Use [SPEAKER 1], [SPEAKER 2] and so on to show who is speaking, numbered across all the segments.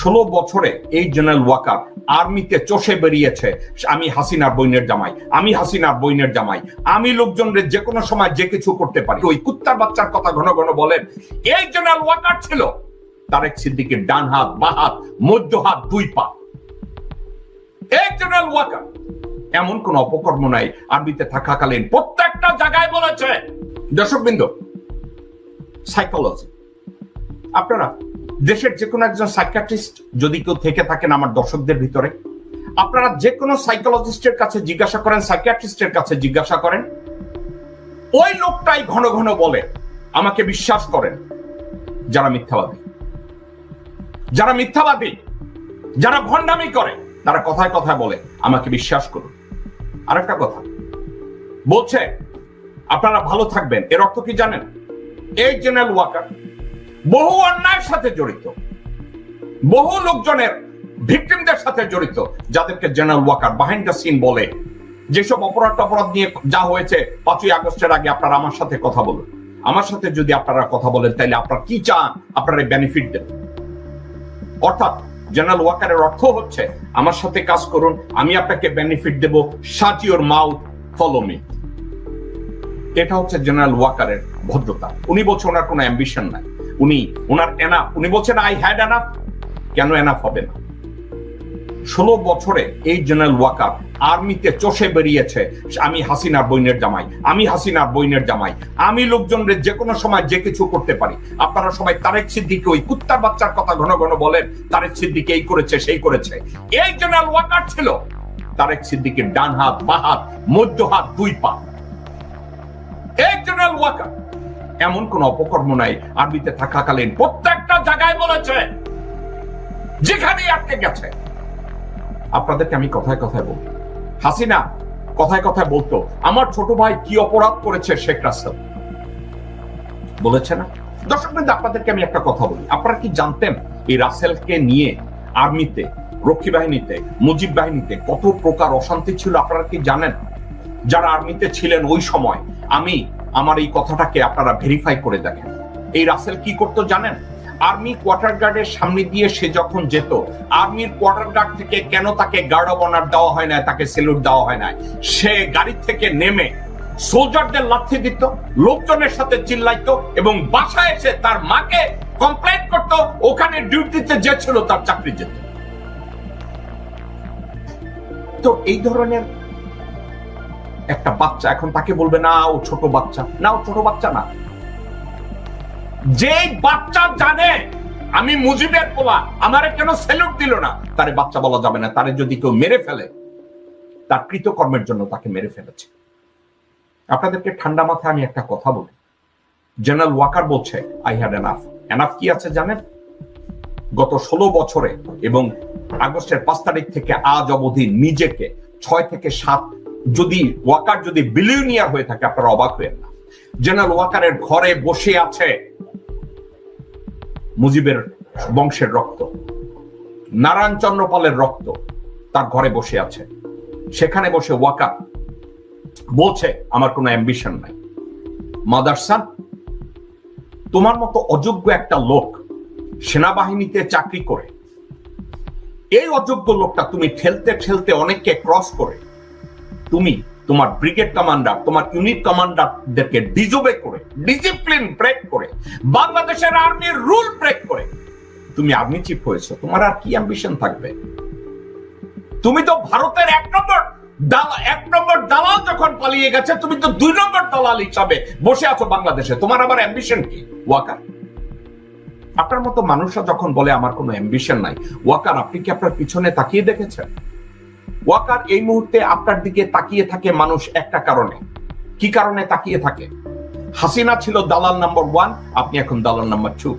[SPEAKER 1] ষোলো বছরে এই জেনারেল ওয়াকার আর্মিতে চষে বেরিয়েছে আমি হাসিনার বইনের জামাই, আমি হাসিনার বইনের জামাই, আমি লোকজনের যে কোনো সময় যে কিছু করতে পারি। ওই কুত্তার বাচ্চার কথা ঘন ঘন বলেন, এই জেনারেল ওয়াকার ছিল। তারেক সিদ্দিকের ডান হাত, বা হাত, মধ্য হাত, দুই পা। এই জেনারেল ওয়াকার এমন কোন অপকর্ম নাই, আর্মিতে থাকাকালীন প্রত্যেকটা জায়গায় বলেছে। দর্শকবৃন্দ সাইকোলজি আপনারা দেশের যে কোনো একজন সাইকিয়াট্রিস্ট যদি কেউ থেকে থাকেন আমার দর্শকদের ভিতরে, আপনারা যে কোনো সাইকোলজিস্টের কাছে জিজ্ঞাসা করেন সাইকিয়াট্রিস্টের কাছে জিজ্ঞাসা করেন, ওই লোকটাই ঘন ঘন বলে, আমাকে বিশ্বাস করেন, যারা মিথ্যাবাদী। যারা মিথ্যাবাদী, যারা ভণ্ডামি করে, তারা কথায় কথায় বলে, আমাকে বিশ্বাস করুন। আর একটা কথা, বলছে, আপনারা ভালো থাকবেন, এর অর্থ কি জানেন? এই জেনারেল ওয়াকার বহু অন্যায়ের সাথে জড়িত, বহু লোকজনের ভিকটিমদের সাথে জড়িত, যাদেরকে general Waker behind the scene বলে, যেসব অপরাধ অপরাধ নিয়ে যা হয়েছে পাঁচই আগস্টের আগে আপনারা আমার সাথে কথা বলুন। আমার সাথে যদি আপনারা কথা বলেন, তাহলে আপনারা কি চান? আপনারা বেনিফিট দেবেন অর্থাৎ জেনারেল ওয়াকারের অর্থ হচ্ছে, আমার সাথে কাজ করুন, আমি আপনাকে বেনিফিট দেব সাজ ইউর মাউথ ফলো মি এটা হচ্ছে জেনারেল ওয়াকারের ভদ্রতা। উনি বলছে, ওনার কোনো অ্যাম্বিশন নাই। উনি ওনার এনাফ উনি বলছেন আই হ্যাড এনাফ কেন এনাফ হবে না? ষোলো বছরে এই জেনারেল ওয়াকার আর্মিতে চষে বেরিয়েছে, আমি হাসিনার বইনের জামাই, আমি হাসিনার বইনের জামাই, আমি লোকজনের যে কোনো সময় যে কিছু করতে পারি। আপনারা সবাই তারেক সিদ্দিকে ওই কুত্তার বাচ্চার কথা ঘন ঘন বলেন, তারেক সিদ্দিকে এই করেছে, সেই করেছে। এই জেনারেল ওয়াকার ছিল তারেক সিদ্দিকের ডান হাত, বা হাত, মধ্য হাত, দুই পা। এই জেনারেল ওয়াকার এমন কোন অপকর্ম নাই। আরবিতে থাকাকালীন প্রত্যেকটা জায়গায় বলেছে, যেখানেই আটকে গেছে। আপনাদেরকে আমি কথায় কথায় বলব হাসিনা কথায় কথায় বলতো, আমার ছোট ভাই কি অপরাধ করেছে শেখ রাসেল? বলেছে না। দর্শক বৃন্দ, আপনাদেরকে আমি একটা কথা বলি। আপনারা কি জানতেন এই রাসেলকে নিয়ে আর্মিতে, রক্ষী বাহিনীতে, মুজিব বাহিনীতে কত প্রকার অশান্তি ছিল? আপনারা কি জানেন? যারা আর্মিতে ছিলেন ওই সময় আমি আমার এই কথাটাকে আপনারা ভেরিফাই করে দেখেন। এই রাসেল কি করতো জানেন? আর্মি কোয়ার্টার গার্ডের সামনে দিয়ে সে যখন যেত আর্মির কোয়ার্টার গার্ড থেকে কেন তাকে গার্ড অব অনার দেওয়া হয় না তাকে সেলুট দেওয়া হয় না সে গাড়ি থেকে নেমে সোলজারদের লাথি দিত, লোকজনের সাথে চিল্লাইতো এবং বাসায় এসে তার মাকে কমপ্লেন করতো, ওখানে ডিউটিতে যে ছিল তার চাকরি যেত। তো এই ধরনের একটা বাচ্চা, এখন তাকে বলবে না ও ছোট বাচ্চা। না ও ছোট বাচ্চা না। যে বাচ্চা জানে, আমি মুজিবের পোলা, আমারে কেন সেলুট দিল না? তারে বাচ্চা বলা যাবে না, তারে যদি কেউ মেরে ফেলে, তার কৃতকর্মের জন্য তাকে মেরে ফেলেছে। আপনাদেরকে ঠান্ডা মাথায় আমি একটা কথা বলি। জেনারেল ওয়াকার বলছে আই হ্যাড এনাফ এনাফ কি আছে জানেন? গত ষোলো বছরে এবং আগস্টের পাঁচ তারিখ থেকে আজ অবধি নিজেকে ছয় থেকে সাত যদি ওয়াকার যদি বিলিয়নিয়ার হয়ে থাকে, আপনারা অবাক হয়ে না জেনারেল ওয়াকারের ঘরে বসে আছে মুজিবের বংশের রক্ত, নারায়ণ চন্দ্রপালের রক্ত, তার ঘরে বসে আছে। সেখানে বসে ওয়াকার বলছে, আমার কোনো অ্যাম্বিশন নাই। মাদারসান তোমার মতো অযোগ্য একটা লোক সেনাবাহিনীতে চাকরি করে, এই অযোগ্য লোকটা তুমি ঠেলতে ঠেলতে অনেককে ক্রস করে তুমি তোমার ব্রিগেড কমান্ডার তোমার ইউনিট কমান্ডারদেরকে ডিজোবে করে ডিসিপ্লিন ব্রেক করে, বাংলাদেশের আর্মির রুল ব্রেক করে, তুমি আর্মি চিফ হয়েছো, তোমার আর কি অ্যাম্বিশন থাকবে? তুমি তো ভারতের এক নম্বর এক নম্বর দালাল যখন পালিয়ে গেছে, তুমি তো দুই নম্বর দালাল হিসাবে বসে আছো বাংলাদেশে, তোমার আবার অ্যাম্বিশন কি? ওয়াকার? আপনার মতো মানুষরা যখন বলে, আমার কোনো অ্যাম্বিশন নাই। ওয়াকার, আপনি কি আপনার পিছনে তাকিয়ে দেখেছেন? ওয়াকার এই মুহূর্তে আপনার দিকে তাকিয়ে থাকে মানুষ একটা কারণে। কি কারণে তাকিয়ে থাকে? হাসিনা ছিল দালাল নাম্বার ওয়ান, আপনি এখন দালাল নাম্বার টু।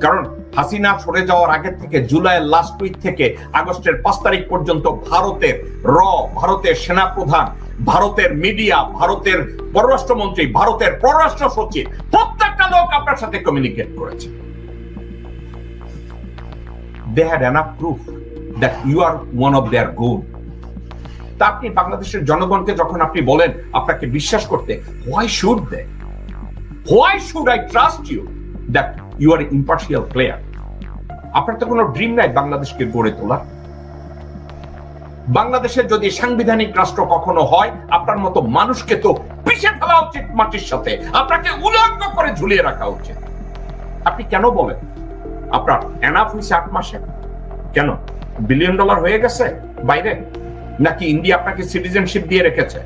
[SPEAKER 1] কারণ হাসিনা সরে যাওয়ার আগের থেকে, জুলাইয়ের লাস্ট উইক থেকে, আগস্টের পাঁচ তারিখ পর্যন্ত ভারতের র, ভারতের সেনাপ্রধান, ভারতের মিডিয়া ভারতের পররাষ্ট্রমন্ত্রী, ভারতের পররাষ্ট্র সচিব, প্রত্যেকটা লোক আপনার সাথে কমিউনিকেট করেছে। They had enough proof that you are one of their goal. তা আপনি বাংলাদেশের জনগণকে যখন আপনি বলেন আপনাকে বিশ্বাস করতে why should they why should I trust you that you are impartial player আপনার তো কোনো ড্রিম নাই বাংলাদেশকে গড়ে তোলার। বাংলাদেশের যদি সাংবিধানিক রাষ্ট্র কখনো হয়, আপনার মতো মানুষকে তো পিছিয়ে ফেলা উচিত মাটির সাথে। আপনাকে উলঙ্গ করে ঝুলিয়ে রাখা উচিত। আপনি কেন বলেন? আপনার এনাফ হয়েছে আট মাসে। কেন? বিলিয়ন ডলার হয়ে গেছে বাইরে? নাকি ইন্ডিয়া আপনাকে সিটিজেনশিপ দিয়ে রেখেছে?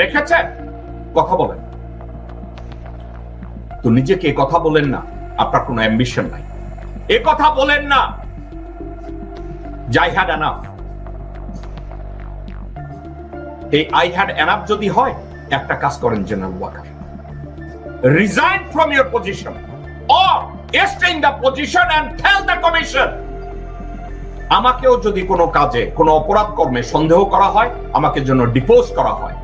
[SPEAKER 1] রেখেছে? কথা বলেন। তো নিজেকে কথা বলেন না, আপনার কোনো অ্যাম্বিশন নাই। এ কথা বলেন না। যাই হ্যাড এনাফ এই আই হ্যাড এনাফ যদি হয়, একটা কাজ করেন general Waker resign from your position or stay in the position and tell the commission আমাকেও যদি কোনো কাজে, কোনো অপরাধ কর্মে সন্দেহ করা হয়, আমাকে জন্য ডিপোজ করা হয়,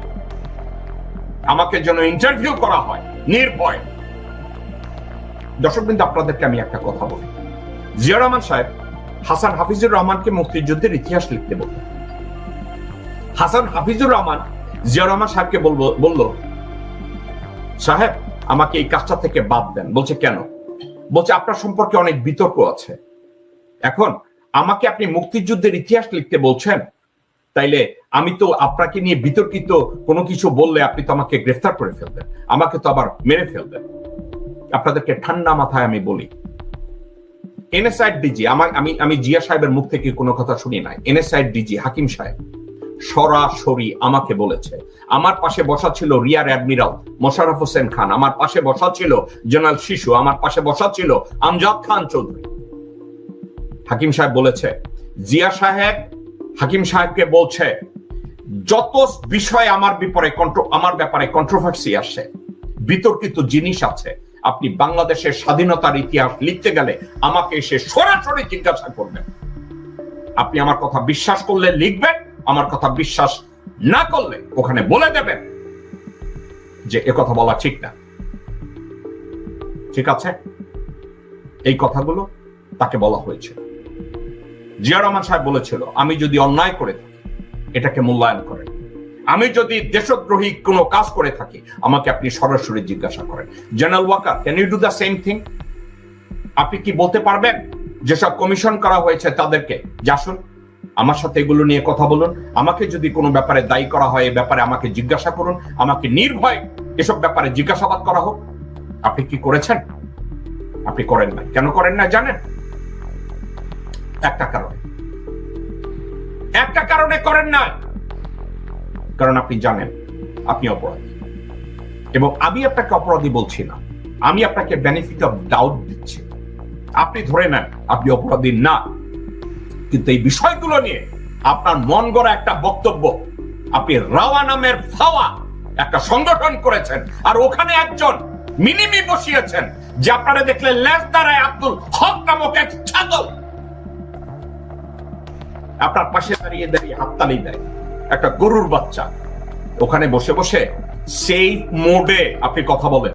[SPEAKER 1] আমাকে জন্য ইন্টারভিউ করা হয়, নির্ভয়। দর্শক আপনাদেরকে আমি একটা কথা বলি। জিয়া রহমান সাহেব, হাসান হাফিজুর রহমানকে মুক্তিযুদ্ধের ইতিহাস লিখতে বলতেন হাসান হাফিজুর রহমান জিয়া রহমান সাহেবকে বলব, বলল, সাহেব, আমাকে এই কাজটা থেকে বাদ দেন। বলছে, কেন? বলছে, আপনার সম্পর্কে অনেক বিতর্ক আছে। এখন আমাকে আপনি মুক্তিযুদ্ধের ইতিহাস লিখতে বলছেন, তাইলে আমি তো আপনাকে নিয়ে বিতর্কিত কোনো কিছু বললে আপনি তো আমাকে গ্রেফতার করে ফেলবেন, আমাকে তো আবার মেরে ফেলবেন। আপনাদেরকে ঠান্ডা মাথায় আমি বলি আমার আমি আমি জিয়া সাহেবের মুখ থেকে কোনো কথা শুনি নাই। হাকিম সাহেব, সরাসরি আমাকে বলেছে, আমার পাশে বসা ছিল রিয়ার অ্যাডমিরাল মোশাররফ হোসেন খান, আমার পাশে বসা ছিল জেনারেল শিশু, আমার পাশে বসা ছিল আমজাদ খান চৌধুরী। হাকিম সাহেব বলেছে, জিয়া সাহেব হাকিম সাহেবকে বলছে, যত বিষয় আমার বিপরে আমার ব্যাপারে কন্ট্রোভার্সি আসে, বিতর্কিত জিনিস আছে, আপনি বাংলাদেশের স্বাধীনতার ইতিহাস লিখতে গেলে আমাকে এসে সরাসরি জিজ্ঞাসা করবেন। আপনি আমার কথা বিশ্বাস করলে লিখবেন, আমার কথা বিশ্বাস না করলে ওখানে বলে দেবেন যে এ কথা বলা ঠিক না। ঠিক আছে? এই কথাগুলো তাকে বলা হয়েছে। জিয়া রহমান সাহেব বলেছিল, আমি যদি অন্যায় করে এটাকে মূল্যায়ন করেন আমি যদি দেশদ্রোহী কোনো কাজ করে থাকি, আমাকে আপনি সরাসরি জিজ্ঞাসা করেন। General Waker can you do the same thing আপনি কি বলতে পারবেন? যেসব কমিশন করা হয়েছে তাদেরকে যে আসুন আমার সাথে এগুলো নিয়ে কথা বলুন। আমাকে যদি কোনো ব্যাপারে দায়ী করা হয়, এ ব্যাপারে আমাকে জিজ্ঞাসা করুন। আমাকে নির্ভয় এসব ব্যাপারে জিজ্ঞাসাবাদ করা হোক। আপনি কি করেছেন? আপনি করেন না কেন করেন না জানেন? একটা কারণে। একটা কারণে করেন না কারণ আপনি জানেন, আপনি অপরাধী। এবং আমি আপনাকে অপরাধী বলছি না। আমি আপনাকে বেনিফিট অফ ডাউট দিচ্ছি। আপনি ধরে নেন, আপনি অপরাধী না। কিন্তু এই বিষয়গুলো নিয়ে আপনার মন গড়া একটা বক্তব্য, আপনি রাওয়া নামের ফাওয়া একটা সংগঠন করেছেন, আর ওখানে একজন মিনিমি বসিয়েছেন, যে আপনারা দেখলে লেজ দ্বারায় আব্দুল হক নামক এক ছাগল আপনার পাশে দাঁড়িয়ে দাঁড়িয়ে হাততালি দেয়। একটা গরুর বাচ্চা, ওখানে বসে বসে সেই মোডে আপনি কথা বলেন।